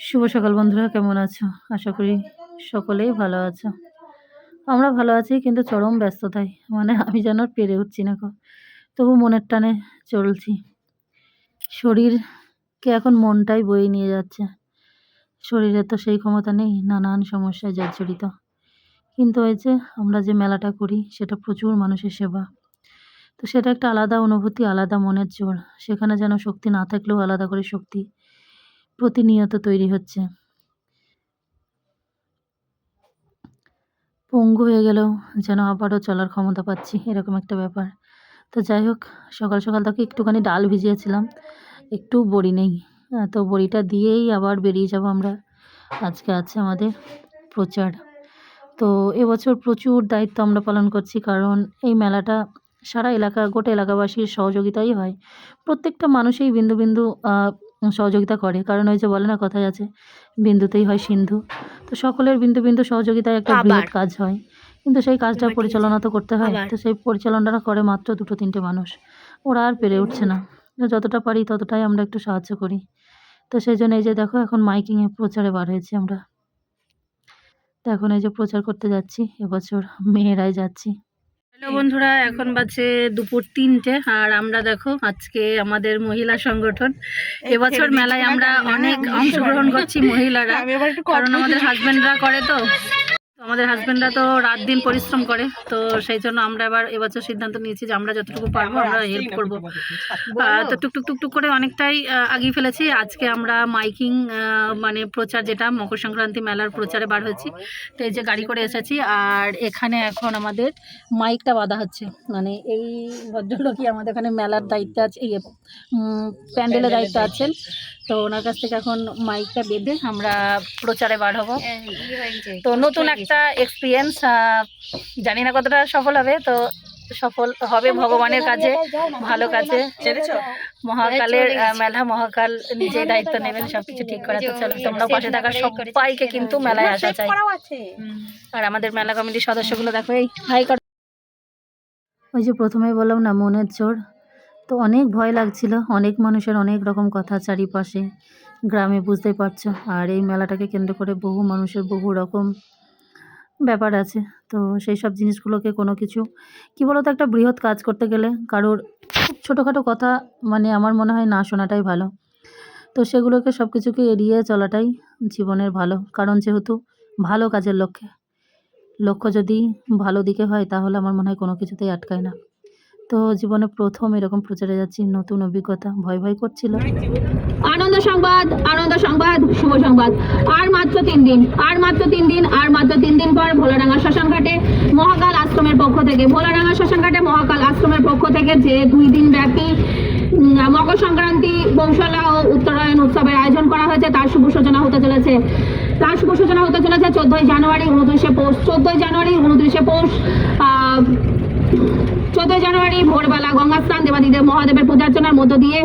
শুভ সকাল বন্ধুরা, কেমন আছো? আশা করি সকলেই ভালো আছো। আমরা ভালো আছি, কিন্তু চরম ব্যস্ততায় মানে আমি যেন পেরে উঠছি না তবু মনের টানে চলছি। শরীরকে এখন মনটাই বয়ে নিয়ে যাচ্ছে। শরীরে তো সেই ক্ষমতা নেই, নানান সমস্যায় জর্জরিত। কিন্তু ওই যে আমরা যে মেলাটা করি, সেটা প্রচুর মানুষের সেবা। তো সেটা একটা আলাদা অনুভূতি, আলাদা মনের জোর। সেখানে যেন শক্তি না থাকলেও আলাদা করে শক্তি প্রতিনিয়ত তৈরি হচ্ছে। পঙ্গু হয়ে গেলেও যেন আবারও চলার ক্ষমতা পাচ্ছি, এরকম একটা ব্যাপার। তো যাই হোক, সকাল সকাল তাকে একটুখানি ডাল ভিজিয়েছিলাম, একটু বড়ি নেই। তো বড়িটা দিয়েই আবার বেরিয়ে যাব আমরা। আজকে আছে আমাদের প্রচার। তো এবছর প্রচুর দায়িত্ব আমরা পালন করছি, কারণ এই মেলাটা সারা এলাকা, গোটা এলাকাবাসীর সহযোগিতাই হয়। প্রত্যেকটা মানুষই বিন্দু বিন্দু সহযোগিতা করে। কারণ ওই যে বলে না কথায় আছে বিন্দুতেই হয় সিন্ধু। তো সকলের বিন্দু বিন্দু সহযোগিতায় একটা। বৃহৎ কাজ হয়। কিন্তু সেই কাজটা পরিচালনা তো করতে হয়। তো সেই পরিচালনাটা করে মাত্র দুটো তিনটে মানুষ। ওরা আর পেরে উঠছে না। যতটা পারি ততটাই আমরা একটু সাহায্য করি। তো সেই জন্য এই যে দেখো এখন মাইকিংয়ে প্রচারে বার হয়েছি আমরা। তো এখন এই যে প্রচার করতে যাচ্ছি এবছর মেয়েরাই যাচ্ছি। বন্ধুরা এখন বাজে দুপুর তিনটে আর আমরা দেখো আজকে আমাদের মহিলা সংগঠন। এবছর মেলায় আমরা অনেক অংশগ্রহণ করছি মহিলারা। কারণ আমাদের হাজবেন্ডরা করে তো। আমাদের হাজবেন্ডরা তো রাত দিন পরিশ্রম করে তো সেই জন্য আমরা এবার এবছর সিদ্ধান্ত নিয়েছি যে আমরা যতটুকু পারব আমরা হেল্প করব। আহ, তো টুকটুক টুকটুক করে অনেকটাই আগিয়ে ফেলেছি। আজকে আমরা মাইকিং মানে প্রচার যেটা মকর সংক্রান্তি মেলার প্রচারে বার হয়েছি। তো এই যে গাড়ি করে এসেছি আর এখানে এখন আমাদের মাইকটা বাঁধা হচ্ছে। মানে এই ভদ্রলোকই আমাদের এখানে মেলার দায়িত্বে আছে এই প্যান্ডেলের দায়িত্ব আছেন। তো ওনার কাছ থেকে এখন মাইকটা বেঁধে আমরা প্রচারে বার হব। তো নতুন একটা এক্সপিরিয়েন্স জানি না কতটা সফল হবে তো সফল হবে ভগবানের কাজে ভালো কাজে মহাকালের মেলা মহাকাল নিজেই দায়িত্ব নেবেন সবকিছু ঠিক করা তো চলো তোমরা পাশে থাকা সবাইকে কিন্তু মেলায় আসা চাই। আর আমাদের মেলা কমিটির সদস্যগুলো দেখো এই হাই ওই যে প্রথমেই বললাম না মনের জোর তো অনেক ভয় লাগছিল অনেক মানুষের অনেক রকম কথা চারিপাশে। গ্রামে বুঝতেই পারছ আর এই মেলাটাকে কেন্দ্র করে বহু মানুষের বহু রকম ব্যাপার আছে। তো সেই সব জিনিসগুলোকে কোনো কিছু, কি বলতো একটা বৃহৎ কাজ করতে গেলে কারোর ছোটোখাটো কথা মানে আমার মনে হয় না শোনাটাই ভালো। তো সেগুলোকে সব কিছুকে এড়িয়ে চলাটাই জীবনের ভালো। কারণ যেহেতু ভালো কাজের লক্ষ্যে, লক্ষ্য যদি ভালো দিকে হয় তাহলে আমার মনে হয় কোনো কিছুতেই আটকায় না। তো জীবনে প্রথম এরকম প্রচারে যাচ্ছি, নতুন অভিজ্ঞতা, ভয় ভয় করছিল। আনন্দ সংবাদ আনন্দ সংবাদ, শুভ সংবাদ। আর মাত্র তিন দিন, আর মাত্র তিন দিন, আর মাত্র তিন দিন পর ভোলাডাঙ্গা শ্মশানঘাটে মহাকাল আশ্রমের পক্ষ থেকে। ভোলাডাঙ্গা শ্মশানঘাটে মহাকাল আশ্রমের পক্ষ থেকে যে দুই দিন ব্যাপী মকর সংক্রান্তি কৌশলা ও উত্তরায়ণ উৎসবের আয়োজন করা হয়েছে, তার শুভ সূচনা হতে চলেছে। তার শুভ সূচনা হতে চলেছে চোদ্দই জানুয়ারি, উনত্রিশে পৌষ। চোদ্দই জানুয়ারি, উনত্রিশে পৌষ চোদ্দই জানুয়ারি ভোরবেলা গঙ্গা স্নান দেবাদিদেব মহাদেবের পূজার্চনার মধ্য দিয়ে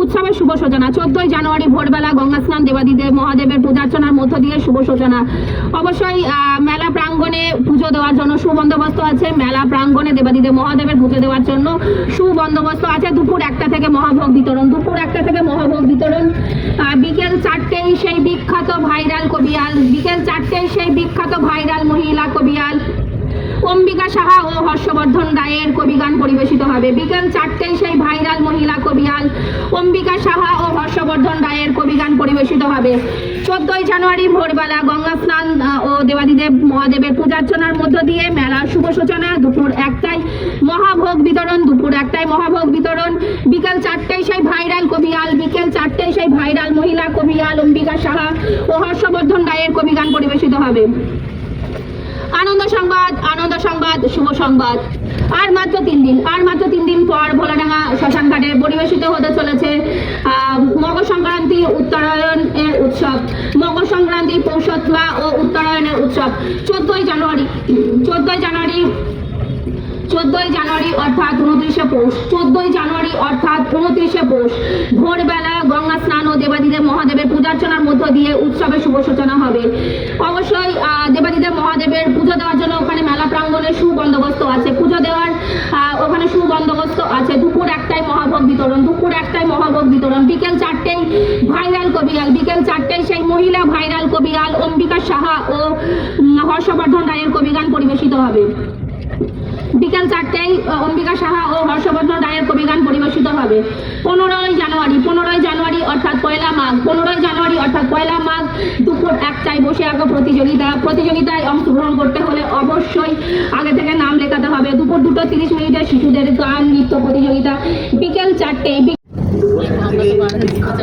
উৎসবের শুভ সূচনা। চোদ্দই জানুয়ারি ভোরবেলা গঙ্গা স্নান দেবাদিদেব মহাদেবের পূজার্চনার মধ্য দিয়ে শুভ সূচনা। অবশ্যই মেলা প্রাঙ্গণে পুজো দেওয়ার জন্য সুবন্দোবস্ত আছে। মেলা প্রাঙ্গণে দেবাদিদেব মহাদেবের পুজো দেওয়ার জন্য সুবন্দোবস্ত আছে। দুপুর একটা থেকে মহাভোগ বিতরণ। দুপুর একটা থেকে মহাভোগ বিতরণ। বিকেল চারটেই সেই বিখ্যাত ভাইরাল কবিয়াল। বিকেল চারটেই সেই বিখ্যাত ভাইরাল মহিলা কবিয়াল। অম্বিকা সাহা ও হর্ষবর্ধন রায়ের কবিগান পরিবেশিত হবে। বিকেল চারটেই সেই ভাইরাল মহিলা কবিয়াল অম্বিকা সাহা ও হর্ষবর্ধন রায়ের কবিগান পরিবেশিত হবে। চোদ্দই জানুয়ারি ভোরবেলা গঙ্গা স্নান ও দেবাদিদেব মহাদেবের পূজার্চনার মধ্য দিয়ে মেলার শুভ সূচনা দুপুর একটাই মহাভোগ বিতরণ, দুপুর একটাই মহাভোগ বিতরণ। বিকেল চারটেই সেই ভাইরাল কবিয়াল, বিকেল চারটেই সেই ভাইরাল মহিলা কবিয়াল অম্বিকা সাহা ও হর্ষবর্ধন রায়ের কবিগান পরিবেশিত হবে। আনন্দ সংবাদ আনন্দ সংবাদ, শুভ সংবাদ। আর মাত্র তিন দিন, আর মাত্র তিন দিন পর ভোলাডাঙ্গা শ্মশান ঘাটে পরিবেশিত হতে চলেছে মকর সংক্রান্তি উত্তরায়ণের উৎসব। মকর সংক্রান্তি পৌষত্বা ও উত্তরায়ণের উৎসব। চোদ্দই জানুয়ারি চোদ্দই জানুয়ারি চোদ্দই জানুয়ারি অর্থাৎ উনত্রিশে পৌষ, চোদ্দই জানুয়ারি অর্থাৎ উনত্রিশে পৌষ। ভোরবেলা গঙ্গা স্নান ও দেবাদিদেব মহাদেবের পূজার্চনার মধ্য দিয়ে উৎসবের শুভ সূচনা হবে। অবশ্যই দেবাদিদেব মহাদেবের পুজো দেওয়ার জন্য ওখানে মেলা প্রাঙ্গণে সুবন্দোবস্ত আছে। পুজো দেওয়ার ওখানে সুবন্দোবস্ত আছে। দুপুর একটাই মহাভোগ বিতরণ, দুপুর একটাই মহাভোগ বিতরণ। বিকেল চারটেই ভাইরাল কবিয়াল বিকেল চারটেই সেই মহিলা ভাইরাল কবিরাল অম্বিকা সাহা ও হর্ষবর্ধন রায়ের কবিগান পরিবেশিত হবে। বিকেল চারটেই অম্বিকা সাহা ও হর্ষবর্ধন রায়ের কবিগান পরিবেশিত হবে। পনেরোই জানুয়ারি পনেরোই জানুয়ারি অর্থাৎ পয়লা মাঘ, পনেরোই জানুয়ারি অর্থাৎ পয়লা মাঘ দুপুর একটায় বসে আগে প্রতিযোগিতা। প্রতিযোগিতায় অংশগ্রহণ করতে হলে অবশ্যই আগে থেকে নাম লেখাতে হবে। দুপুর দুটো তিরিশ মিনিটে শিশুদের গান, নৃত্য প্রতিযোগিতা। বিকেল চারটেই বিখ্যাত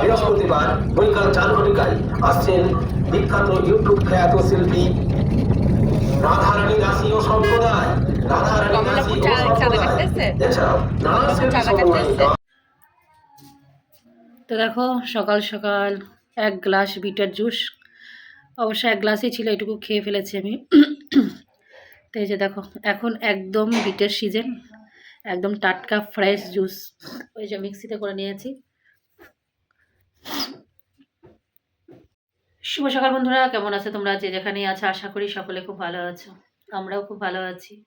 বৃহস্পতিবার বৈকাল চার ঘটিকায় আসছেন বিখ্যাত ইউটিউব খ্যাত শিল্পী রাধারানী দাসী ও সম্প্রদায় তো দেখো, সকাল সকাল এক গ্লাস বিটার জুস। অবশ্য এক গ্লাসই ছিল, এটুকু খেয়ে ফেলেছি আমি। তো এই যে দেখো, এখন একদম বিটের সিজন, একদম টাটকা ফ্রেশ জুস। ওই যে মিক্সিতে করে নিয়েছি। শুভ সকাল বন্ধুরা, কেমন আছে তোমরা? যে যেখানেই আছো, আশা করি সকলে খুব ভালো আছো। আমরাও খুব ভালো আছি।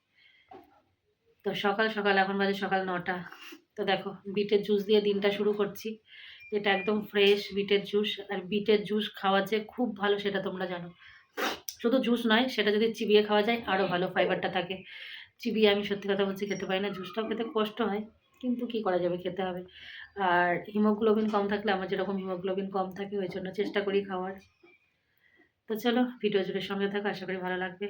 তো সকাল সকাল, এখন বাজে সকাল নটা। তো দেখো, বিটের জুস দিয়ে দিনটা শুরু করছি। এটা একদম ফ্রেশ বিটের জুস আর বিটের জুস খাওয়া যে খুব ভালো সেটা তোমরা জানো। শুধু জুস নয়, সেটা যদি চিবিয়ে খাওয়া যায় আরও ভালো ফাইবারটা থাকে। চিবিয়ে আমি সত্যি কথা বলছি, খেতে পারি না। জুসটাও খেতে কষ্ট হয়, কিন্তু কি করা যাবে, খেতে হবে। আর হিমোগ্লোবিন কম থাকলে, আমার যেরকম হিমোগ্লোবিন কম থাকে, ওই জন্য চেষ্টা করি খাওয়ার। তো চলো ভিডিও জুড়ে সঙ্গে থাকো, আশা করি ভালো লাগবে।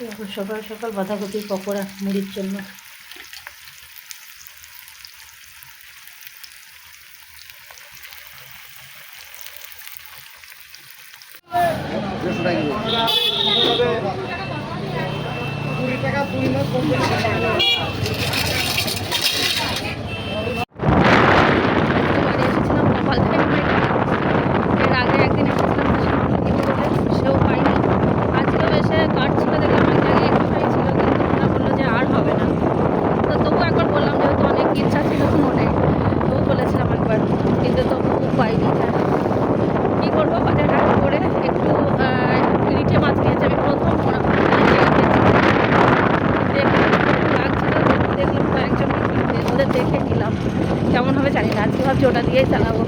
এখন সকাল সকাল বাঁধাকপি পকোড়া মুড়ির জন্য। এর আগে একদিন এসেছিলাম তো সেখানে কিনতে বলে সেও পাইনি আজকেও এসে কার্ড ছিল দেখলাম এক জায়গায় একটাই ছিল কিন্তু ওরা বলল যে আর হবে না তো তবু একবার বললাম যেহেতু অনেক ইচ্ছা ছিল মনে তবু বলেছিলাম একবার কিন্তু তবু পাইনি আর কী করব বাজার হাট করে একটু রিটে মাছ নিয়েছি আমি প্রথম মনে হয় দেখলাম লাগছিল দেখলাম কয়েকজন কিনতে ওদের দেখে নিলাম কেমন হবে জানি না আজকে ভাবছি ওটা দিয়েই চালাবো।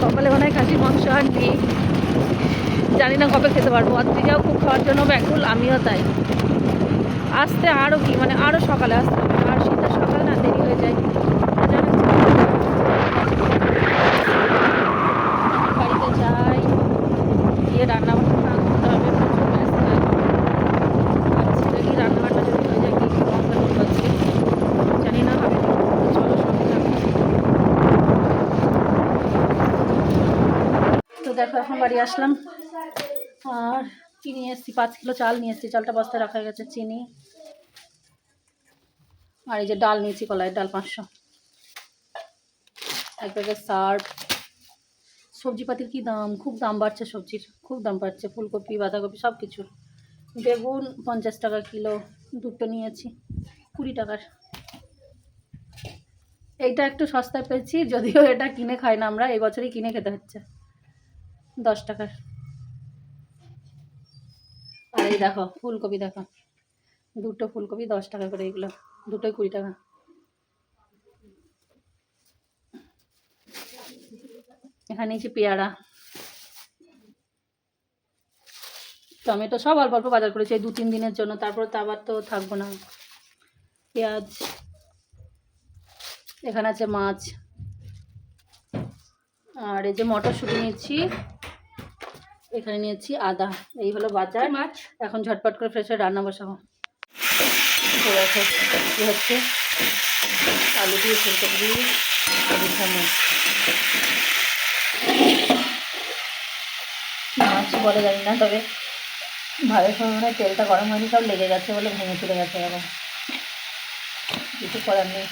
কপালে মনে হয় খাসি মাংস আর নেই। জানি না কবে খেতে পারব। অদ্রিজাও খুব খাওয়ার জন্য ব্যাকুল, আমিও তাই। আসতে আরও কি মানে আরও সকালে আসতে হবে। আর শীতের সকাল না, দেরি হয়ে যায় জানো তো? বাড়িতে যাই গিয়ে রান্না বান্না করতে হবে প্রচুর ব্যস্ত ভাবছি দেখি রান্না বান্না যদি হয়ে যায় কি মঙ্গল হচ্ছে জানি না হবে কি। চলো সঙ্গে থাকো। তো দেখো এখন বাড়ি আসলাম। আর কি নিয়ে এসেছি, পাঁচ কিলো চাল নিয়ে এসেছি, চালটা বস্তায় রাখা গেছে চিনি। আর এই যে ডাল নিয়েছি কলাইয়ের ডাল পাঁচশো। এক প্যাকেট সার্ফ। সবজিপাতির কী দাম? খুব দাম বাড়ছে সবজির, খুব দাম বাড়ছে। ফুলকপি, বাঁধাকপি সব কিছুর বেগুন পঞ্চাশ টাকা কিলো, দুটো নিয়েছি, কুড়ি টাকার। এইটা একটু সস্তায় পেয়েছি, যদিও এটা কিনে খাই না আমরা, এই বছরই কিনে খেতে হচ্ছে। দশ টাকার। আর এই দেখো, ফুলকপি দেখো। দুটো ফুলকপি দশ টাকা করে এগুলো। দুটোই কুড়ি টাকা। এখানে নিয়েছি পেয়ারা। টমেটো সব অল্প অল্প বাজার করেছি দু তিন দিনের জন্য। তারপর তো আবার তো থাকব না। পেঁয়াজ। এখানে আছে মাছ। আর এই যে মটরশুঁটি নিয়েছি। এখানে নিয়েছি আদা। এই হলো বাজার মাছ? এখন ঝটপট করে ফ্রেশ রান্না বসাবো। হচ্ছে আলু দিয়ে ফুলকপি দিয়ে আলু মাছ বলে জানি না তবে ভাতের সময় মনে হয় তেলটা গরম হয়নি সব লেগে গেছে বলে ভেঙে চলে গেছে এখন কিছু করার নেই।